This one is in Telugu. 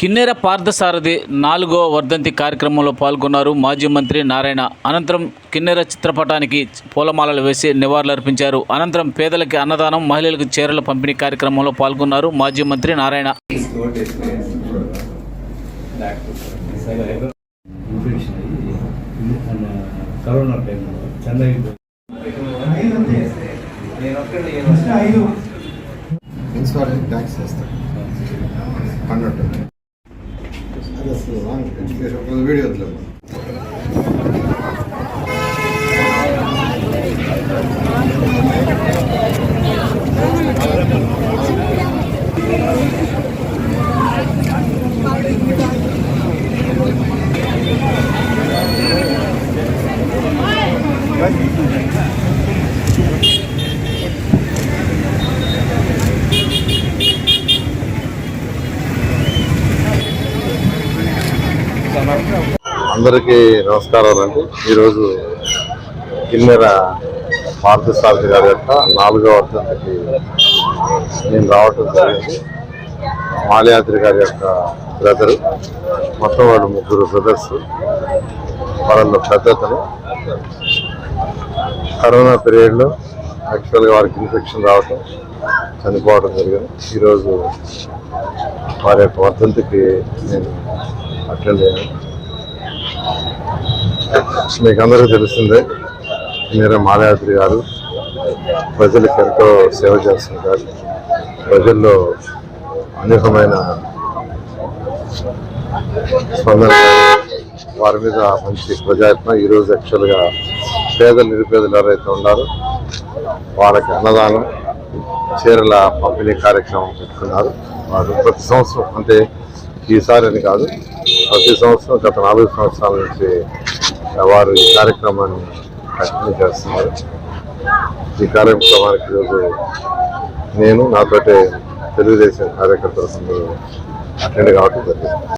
కిన్నెర పార్థసారథి నాలుగో వర్ధంతి కార్యక్రమంలో పాల్గొన్నారు మాజీ మంత్రి నారాయణ. అనంతరం కిన్నెర చిత్రపటానికి పూలమాలలు వేసి నివాళులర్పించారు. అనంతరం పేదలకి అన్నదానం మహిళలకు చీరల పంపిణీ కార్యక్రమంలో పాల్గొన్నారు మాజీ మంత్రి నారాయణ. కరోనా టైంలో చెన్నైకి మున్సిపాలిటీ ట్యాక్స్ వేస్తారు అన్నట్టు అది అసలు రాంగ్ ఎడ్యుకేషన్ ఒక వీడియో వదిలేదు అందరికీ నమస్కారాలండి ఈరోజు కిన్నెర పార్థసారథి గారి యొక్క నాలుగవ వర్ధంతికి నేను రావటం జరిగింది. మాలయాద్రి గారి యొక్క బ్రదరు మొత్తం వాళ్ళు ముగ్గురు బ్రదర్స్ వాళ్ళ పెద్దతను కరోనా పీరియడ్లో యాక్చువల్గా వారికి ఇన్ఫెక్షన్ రావటం చనిపోవడం జరిగింది. ఈరోజు వారి యొక్క వర్ధంతికి నేను అటెండ్ అయ్యాను మీకు అందరికీ తెలుస్తుంది మీరే మాలయాత్రి గారు ప్రజలకు ఎంతో సేవ చేస్తుంటారు ప్రజల్లో అనేకమైన స్పందన వారి మీద మంచి ప్రజాయత్న ఈరోజు యాక్చువల్గా పేదలు నిరుపేదలు ఎవరైతే ఉన్నారో వాళ్ళకి అన్నదానం చీరల పంపిణీ కార్యక్రమం పెట్టుకున్నారు. వారు ప్రతి సంవత్సరం అంటే ఈసారి అని కాదు ప్రతి సంవత్సరం గత నాలుగు సంవత్సరాల నుంచి వారు ఈ కార్యక్రమాన్ని కంటిన్యూ చేస్తున్నారు. ఈ కార్యక్రమానికి ఈరోజు నేను నాతోటే తెలుగుదేశం కార్యకర్తలు అటెండ్ కావటం జరిగింది.